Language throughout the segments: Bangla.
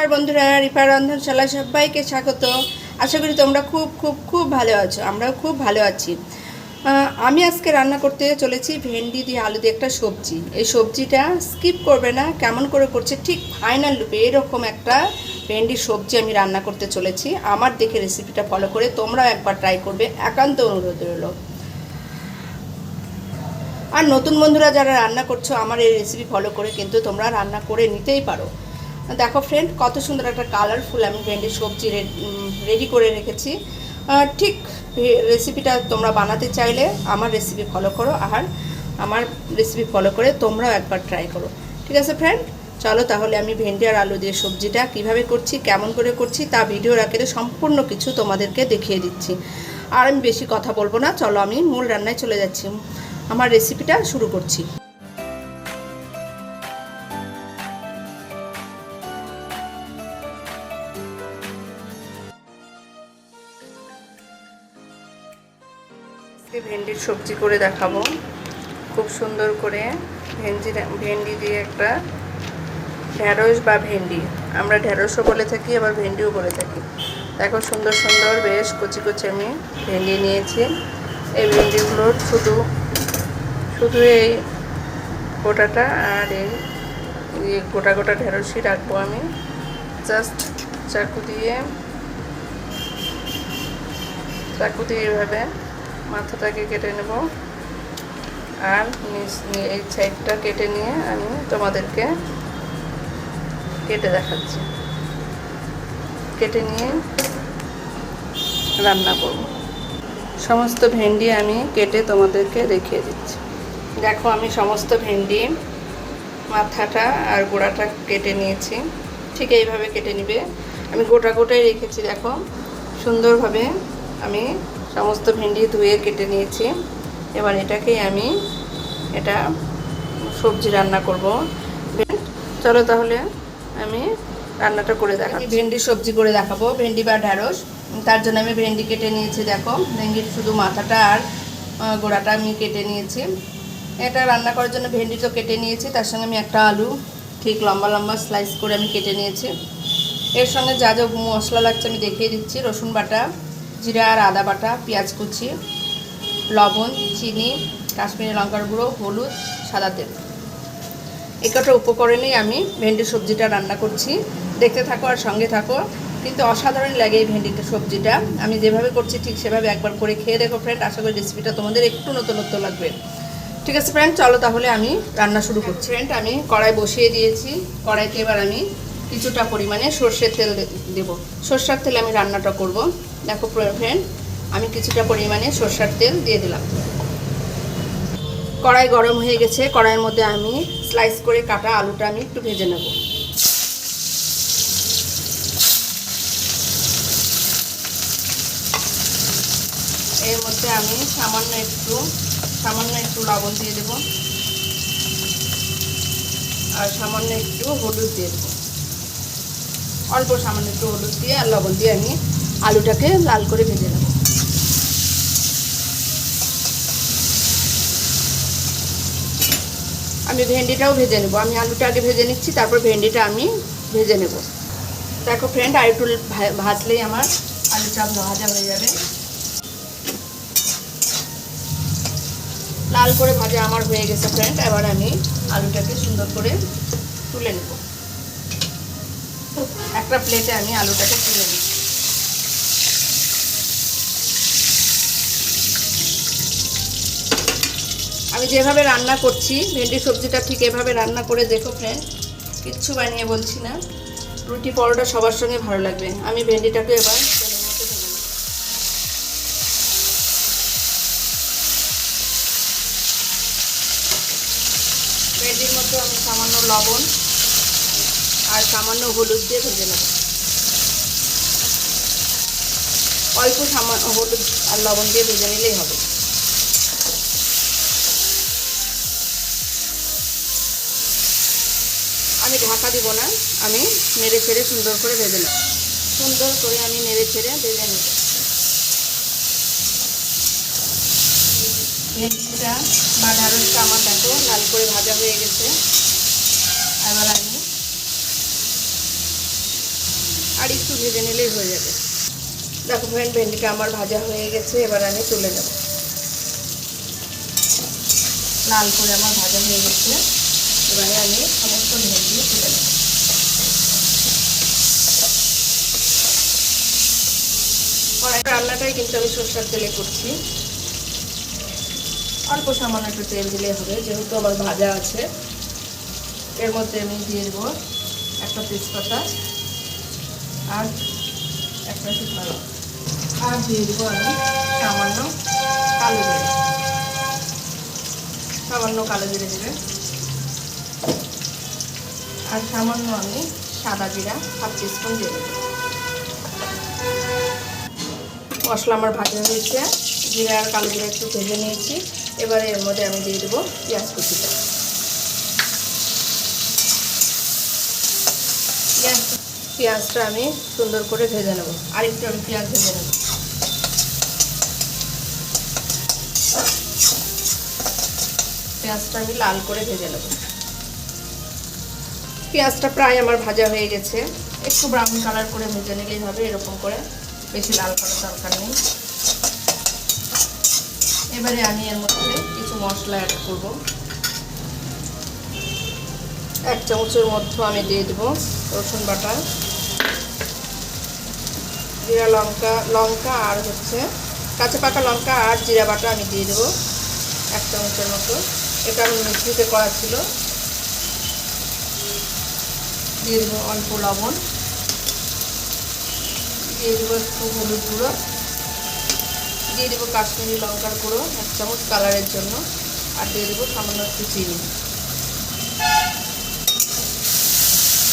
নমস্কার বন্ধুরা রিপা রন্ধনশালা সবাইকে স্বাগত। আশা করি তোমরা খুব খুব খুব ভালো আছো, আমরাও খুব ভালো আছি। আমি আজকে রান্না করতে চলেছি ভেন্ডি দিয়ে আলু দিয়ে একটা সবজি। এই সবজিটা স্কিপ করবে না, কেমন করে করছে ঠিক ফাইনাল লুপে এরকম একটা ভেন্ডির সবজি আমি রান্না করতে চলেছি। আমার দেখে রেসিপিটা ফলো করে তোমরাও একবার ট্রাই করবে, একান্ত অনুরোধ রইল। আর নতুন বন্ধুরা যারা রান্না করছ, আমার এই রেসিপি ফলো করে কিন্তু তোমরা রান্না করে নিতেই পারো। দেখো ফ্রেন্ড কত সুন্দর একটা কালারফুল আমি ভেন্ডির সবজি রেডি করে রেখেছি। ঠিক রেসিপিটা তোমরা বানাতে চাইলে আমার রেসিপি ফলো করো। আর আমার রেসিপি ফলো করে তোমরাও একবার ট্রাই করো। ঠিক আছে ফ্রেন্ড চলো তাহলে আমি ভেন্ডি আর আলু দিয়ে সবজিটা কীভাবে করছি, কেমন করে করছি, তা ভিডিওর আকারে সম্পূর্ণ কিছু তোমাদেরকে দেখিয়ে দিচ্ছি। আর আমি বেশি কথা বলব না, চলো আমি মূল রান্নায় চলে যাচ্ছি। আমার রেসিপিটা শুরু করছি। ভেন্ডির সবজি করে দেখাবো। খুব সুন্দর করে ভেন্ডি ভেন্ডি দিয়ে একটা ঢ্যাঁড়স বা ভেন্ডি। আমরা ঢ্যাঁড়সও বলে থাকি, আবার ভেন্ডিও বলে থাকি। দেখো সুন্দর সুন্দর, বেশ কচি কচি আমি ভেন্ডি নিয়েছি। এই ভেন্ডিগুলোর শুধু শুধু এই গোটাটা আর এই এই গোটা গোটা ঢেঁড়সই রাখব আমি। জাস্ট চাকু দিয়ে চাকু দিয়ে এভাবে মাথাটাকে কেটে নেব। আর এই সাইডটা কেটে নিয়ে আমি তোমাদেরকে কেটে দেখাচ্ছি। কেটে নিয়ে রান্না করব। সমস্ত ভেন্ডি আমি কেটে তোমাদেরকে দেখিয়ে দিচ্ছি। দেখো আমি সমস্ত ভেন্ডি, মাথাটা আর গোড়াটা কেটে নিয়েছি। ঠিক এইভাবে কেটে নিবে। আমি গোটা গোটাই রেখেছি, দেখো। সুন্দরভাবে আমি সমস্ত ভেন্ডি ধুয়ে কেটে নিয়েছি। এবার এটাকেই আমি এটা সবজি রান্না করব। চলো তাহলে আমি রান্নাটা করে দেখাচ্ছি। ভেন্ডি সবজি করে দেখাবো ভেন্ডি বা ঢ্যাঁড়স। তার জন্য আমি ভেন্ডি কেটে নিয়েছি দেখো। ভেন্ডির শুধু মাথাটা আর গোড়াটা আমি কেটে নিয়েছি। এটা রান্না করার জন্য ভেন্ডি তো কেটে নিয়েছি তার সঙ্গে আমি একটা আলু ঠিক লম্বা লম্বা স্লাইস করে আমি কেটে নিয়েছি। এর সঙ্গে যা যা মশলা লাগছে আমি দেখিয়ে দিচ্ছি রসুন বাটা জিরা আর আদা বাটা, পেঁয়াজ কুচি, লবণ, চিনি, কাশ্মীরি লঙ্কার গুঁড়ো, হলুদ, সাদা তেল। এই কটা উপকরণেই আমি ভেন্ডি সবজিটা রান্না করছি। দেখতে থাকো আর সঙ্গে থাকো। কিন্তু অসাধারণ লাগে এই ভেন্ডিটা সবজিটা। আমি যেভাবে করছি ঠিক সেভাবে একবার করে খেয়ে দেখো ফ্রেন্ড আশা করি রেসিপিটা তোমাদের একটু নতুনত্ব লাগবে। ঠিক আছে ফ্রেন্ড চলো তাহলে আমি রান্না শুরু করছি। ফ্রেন্ড আমি কড়াই বসিয়ে দিয়েছি। কড়াইতে এবার আমি কিছুটা পরিমাণে সর্ষের তেল দেবো। সর্ষার তেলে আমি রান্নাটা করব। দেখো ফ্রেন্ড, আমি কিছুটা পরিমাণে সর্ষার তেল দিয়ে দিলাম। কড়াই গরম হয়ে গেছে, কড়াইয়ের মধ্যে আমি স্লাইস করে কাটা আলুটা আমি একটু ভেজে নেব। এর মধ্যে আমি সামান্য একটু সামান্য একটু লবণ দিয়ে দেব। আর সামান্য একটু হলুদ দিয়ে দেবো। অল্প সামান্য একটু হলুদ দিয়ে আর লবণ দিয়ে আমি আলুটাকে লাল করে ভেজে নেব। আমি ভেন্ডিটাও ভেজে নেব। আমি আলুটা আগে ভেজে নিচ্ছি, তারপর ভেন্ডিটা আমি ভেজে নেব। দেখো ফ্রেন্ড আর একটু ভাজলেই আমার আলুটা ভাজা হয়ে যাবে। লাল করে ভাজা আমার হয়ে গেছে ফ্রেন্ড এবার আমি আলুটাকে সুন্দর করে তুলে নেব। একটা প্লেটে আমি আলুটাকে তুলে নিই আমি যেভাবে রান্না করছি, ভেন্ডি সবজিটা ঠিক এভাবে রান্না করে দেখো ফ্রেন্ড কিচ্ছু বানিয়ে বলছি না। রুটি, পরোটা সবার সঙ্গে ভালো লাগবে। আমি ভেন্ডিটাকে এবার ভেন্ডির মধ্যে আমি সামান্য লবণ আর সামান্য হলুদ দিয়ে ভেজে নেব। অল্প সামান্য হলুদ আর লবণ দিয়ে ভেজে নিলেই হবে। ঢাকা দিব না, আমি নেড়ে ছেড়ে সুন্দর করে ভেজে নেব। সুন্দর করে আমি নেড়ে ছেড়ে ভেজে নেব। ভেন্ডিটা বা ঢাড়সটা আমার দেখো, লাল করে ভাজা হয়ে গেছে। এবার আমি আর একটু ভেজে নিলেই হয়ে যাবে। দেখো ফ্রেন্ড ভেন্ডিটা আমার ভাজা হয়ে গেছে, এবার আমি তুলে নেব। লাল করে আমার ভাজা হয়ে গেছে। এবারে আমি সমস্ত ভেন্ডি তুলে নেব। রান্নাটাই কিন্তু আমি সরষের তেলে করছি। অল্প সামান্য একটু তেল দিলে হবে, যেহেতু আমার ভাজা আছে। এর মধ্যে আমি দিয়ে দেবো একটা তেজপাতা আর একটা শুকনো আর দিয়ে দেবো আমি সামান্য কালো জিরে। সামান্য কালো জিরে দেবে আর সামান্য আমি সাদা জিরা, হাফ টিস্পুন দিয়ে দেবো। মশলা আমার ভাজা হয়েছে। জিরা আর কালো জিরা একটু ভেজে নিয়েছি। এবারে এর মধ্যে আমি দিয়ে দেবো পেঁয়াজ কুচিটা। পেঁয়াজ, পেঁয়াজটা আমি সুন্দর করে ভেজে নেব। আরেকটু আমি পেঁয়াজ ভেজে নেব। পেঁয়াজটা আমি লাল করে ভেজে নেব। পেঁয়াজটা প্রায় আমার ভাজা হয়ে গেছে। একটু ব্রাউন কালার করে ভেজে নিলেই হবে, এরকম করে। বেশি লাল করার দরকার নেই। এবারে আমি এর মধ্যে কিছু মশলা অ্যাড করব। এক চামচের মধ্যে আমি দিয়ে দেবো রসুন বাটা। জিরা লঙ্কা লঙ্কা আর হচ্ছে কাঁচা পাকা লঙ্কা আর জিরা বাটা আমি দিয়ে দেবো। এক চামচের মতো। এটা আমি মিক্সিতে করা ছিল। দিয়ে দেবো অল্প লবণ। দিয়ে দেবো একটু হলুদ গুঁড়ো। দিয়ে দেবো কাশ্মীরি লঙ্কার গুঁড়ো, এক চামচ কালারের জন্য। আর দিয়ে দেবো সামান্য একটু চিনি।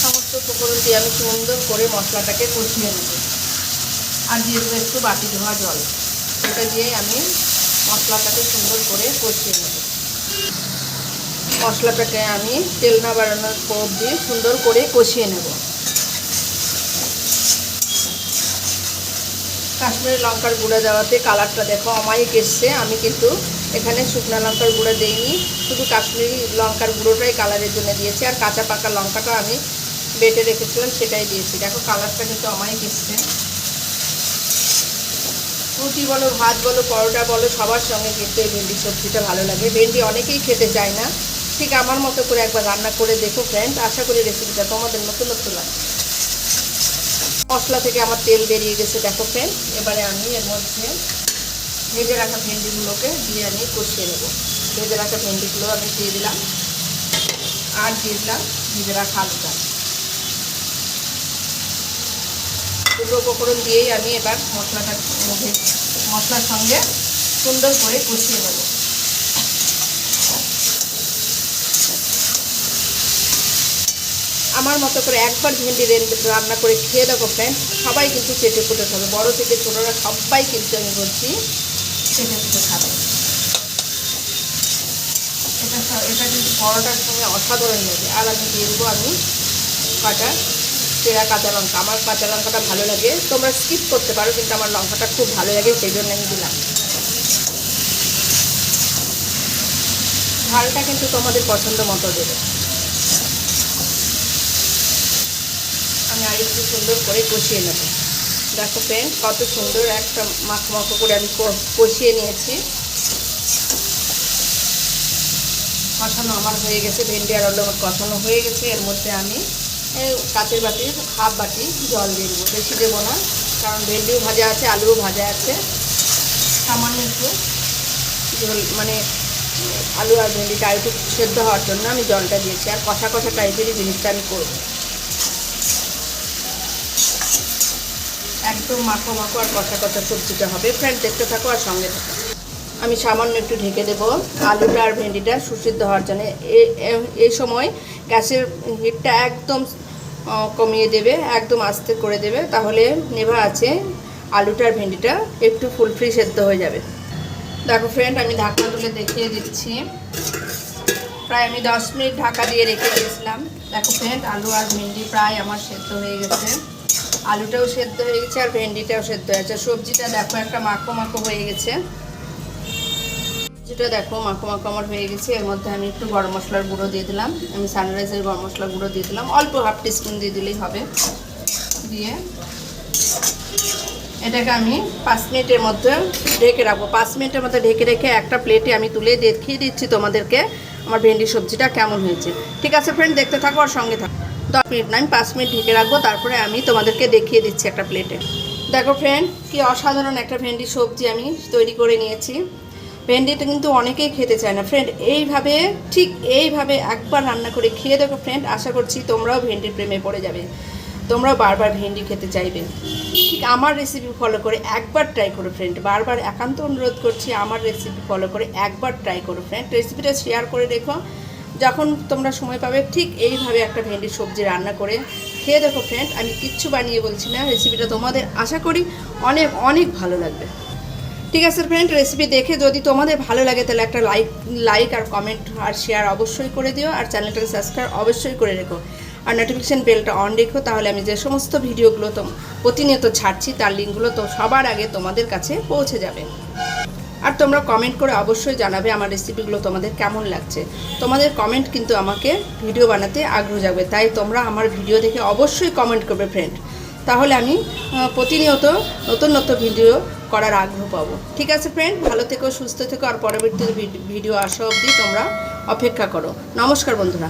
সমস্ত উপকরণ দিয়ে আমি সুন্দর করে মশলাটাকে কষিয়ে নেব। আর দিয়ে দেবো একটু বাটি ধোয়া জল। এটা দিয়ে আমি মশলাটাকে সুন্দর করে কষিয়ে নেব। মশলাটাকে আমি তেল না বাড়ানোর দিয়ে সুন্দর করে কষিয়ে নেব। কাশ্মীরি লঙ্কার গুঁড়ো দেওয়াতে কালারটা দেখো অমায়িক এসছে। আমি কিন্তু এখানে শুকনো লঙ্কার গুঁড়ো দিইনি, শুধু কাশ্মীরি লঙ্কার গুঁড়োটাই কালারের জন্য দিয়েছি। আর কাঁচা পাকা লঙ্কাটা আমি বেটে রেখেছিলাম, সেটাই দিয়েছি। দেখো কালারটা কিন্তু অমায়িক এসছে। রুটি বলো, ভাত বলো, পরোটা বলো, সবার সঙ্গে কিন্তু এই ভেন্ডি সবজিটা ভালো লাগে। ভেন্ডি অনেকেই খেতে চায় না। ঠিক আমার মতো করে একবার রান্না করে দেখো ফ্রেন্ড আশা করি রেসিপিটা তোমাদের মতো নতুন লাগে মশলা থেকে আমার তেল বেরিয়ে গেছে, দেখো ফ্রেন্ড এবারে আমি এর মধ্যে ভেজে রাখা ভেন্ডিগুলোকে দিয়ে আমি কষিয়ে নেব। ভেজে রাখা ভেন্ডিগুলো আমি দিয়ে দিলাম। আর দিয়ে দিলাম ভেজে রাখা আলুটা। দুটো উপকরণ দিয়েই আমি এবার মশলাটা মশলার সঙ্গে সুন্দর করে কষিয়ে নেব। আমার মতো করে একবার ভেন্ডি রান্না করে খেয়ে দেখো ফ্রেন্ড সবাই কিন্তু চেটে ফুটে খাবে। বড়ো থেকে ছোটোরা সবাই কিন্তু আমি বলছি চেটে ফুটে খাবে। এটা এটা কিন্তু পরোটার সঙ্গে অসাধারণ লাগে। আর আমি দিয়ে দেবো আমি কাটা চেরা কাঁচা লঙ্কা। আমার কাঁচা লঙ্কাটা ভালো লাগে। তোমরা স্কিপ করতে পারো, কিন্তু আমার লঙ্কাটা খুব ভালো লাগে সেই জন্য আমি দিলাম। ঝালটা কিন্তু তোমাদের পছন্দ মতো দেবে আমি আর একটু সুন্দর করে কষিয়ে নেব। দেখো ফ্রেন্ড কত সুন্দর একটা মাখ করে আমি কষিয়ে নিয়েছি। কষানো আমার হয়ে গেছে, ভেন্ডি আর আলু আমার কষানো হয়ে গেছে। এর মধ্যে আমি কাঁচের বাটির হাফ বাটি জল দিয়ে দেবো। বেশি দেবো না, কারণ ভেন্ডিও ভাজা আছে, আলুও ভাজা আছে। সামান্য একটু ঝোল মানে আলু আর ভেন্ডিটা একটু সেদ্ধ হওয়ার জন্য আমি জলটা দিয়েছি। আর কষা কষা টাইপেরই জিনিসটা আমি করব। একদম মাখো মাখো আর কষা কষা সবজিটা হবে। ফ্রেন্ড দেখতে থাকো আর সঙ্গে থাকো। আমি সামান্য একটু ঢেকে দেবো। আলুটা আর ভেন্ডিটা সুসিদ্ধ হওয়ার জন্য। এই সময় গ্যাসের হিটটা একদম কমিয়ে দেবে, একদম আস্তে করে দেবে। তাহলে নেভা আছে, আলুটা আর ভেন্ডিটা একটু ফুলফ্রি সেদ্ধ হয়ে যাবে। দেখো ফ্রেন্ড আমি ঢাকা তুলে দেখিয়ে দিচ্ছি। প্রায় আমি দশ মিনিট ঢাকা দিয়ে রেখে দিয়েছিলাম। দেখো ফ্রেন্ড আলু আর ভেন্ডি প্রায় আমার সেদ্ধ হয়ে গেছে। আলুটাও সেদ্ধ হয়ে গেছে আর ভেন্ডিটাও সেদ্ধ হয়ে গেছে। সবজিটা দেখো, একটা মাখো মাখো হয়ে গেছে। যেটা দেখো, মাখো মাখো আমার হয়ে গেছে। এর মধ্যে আমি একটু গরম মশলার গুঁড়ো দিয়ে দিলাম। আমি সানরাইজের গরম মশলার গুঁড়ো দিয়ে দিলাম। অল্প হাফ টিস্পুন দিয়ে দিলেই হবে। দিয়ে এটাকে আমি পাঁচ মিনিটের মধ্যে ঢেকে রাখব। পাঁচ মিনিটের মধ্যে ঢেকে রেখে একটা প্লেটে আমি তুলে দেখিয়ে দিচ্ছি তোমাদেরকে আমার ভেন্ডি সবজিটা কেমন হয়েছে। ঠিক আছে ফ্রেন্ড দেখতে থাকো আর সঙ্গে থাকো। দশ মিনিট আমি পাঁচ মিনিট ঢেকে রাখব, তারপরে আমি তোমাদেরকে দেখিয়ে দিচ্ছি একটা প্লেটে দেখো ফ্রেন্ড কি অসাধারণ একটা ভেন্ডি সবজি আমি তৈরি করে নিয়েছি। ভেন্ডিটা কিন্তু অনেকেই খেতে চায় না। ফ্রেন্ড এইভাবে, ঠিক এইভাবে একবার রান্না করে খেয়ে দেখো ফ্রেন্ড আশা করছি তোমরাও ভেন্ডির প্রেমে পড়ে যাবে। তোমরাও বারবার ভেন্ডি খেতে চাইবে। ঠিক আমার রেসিপি ফলো করে একবার ট্রাই করো ফ্রেন্ড বারবার একান্ত অনুরোধ করছি আমার রেসিপি ফলো করে একবার ট্রাই করো ফ্রেন্ড রেসিপিটা শেয়ার করে দেখো যখন তোমরা সময় পাবে, ঠিক এইভাবে একটা ভেন্ডির সবজি রান্না করে খেয়ে দেখো ফ্রেন্ড আমি কিচ্ছু বানিয়ে বলছি না রেসিপিটা তোমাদের আশা করি অনেক অনেক ভালো লাগবে। ঠিক আছে ফ্রেন্ড রেসিপি দেখে যদি তোমাদের ভালো লাগে, তাহলে একটা লাইক লাইক আর কমেন্ট আর শেয়ার অবশ্যই করে দিও, আর চ্যানেলটাকে সাবস্ক্রাইব অবশ্যই করে রেখো। আর নোটিফিকেশান বেলটা অন রেখো, তাহলে আমি যে সমস্ত ভিডিওগুলো তো প্রতিনিয়ত ছাড়ছি, তার লিঙ্কগুলো তো সবার আগে তোমাদের কাছে পৌঁছে যাবে। আর তোমরা কমেন্ট করে অবশ্যই জানাবে আমার রেসিপিগুলো তোমাদের কেমন লাগছে। তোমাদের কমেন্ট কিন্তু আমাকে ভিডিও বানাতে আগ্রহ যাবে তাই তোমরা আমার ভিডিও দেখে অবশ্যই কমেন্ট করবে ফ্রেন্ড তাহলে আমি প্রতিনিয়ত নতুন নতুন ভিডিও করার আগ্রহ পাবো। ঠিক আছে ফ্রেন্ড ভালো থেকো, সুস্থ থেকো, আর পরবর্তী ভিডিও আসা অবধি তোমরা অপেক্ষা করো। নমস্কার, বন্ধুরা।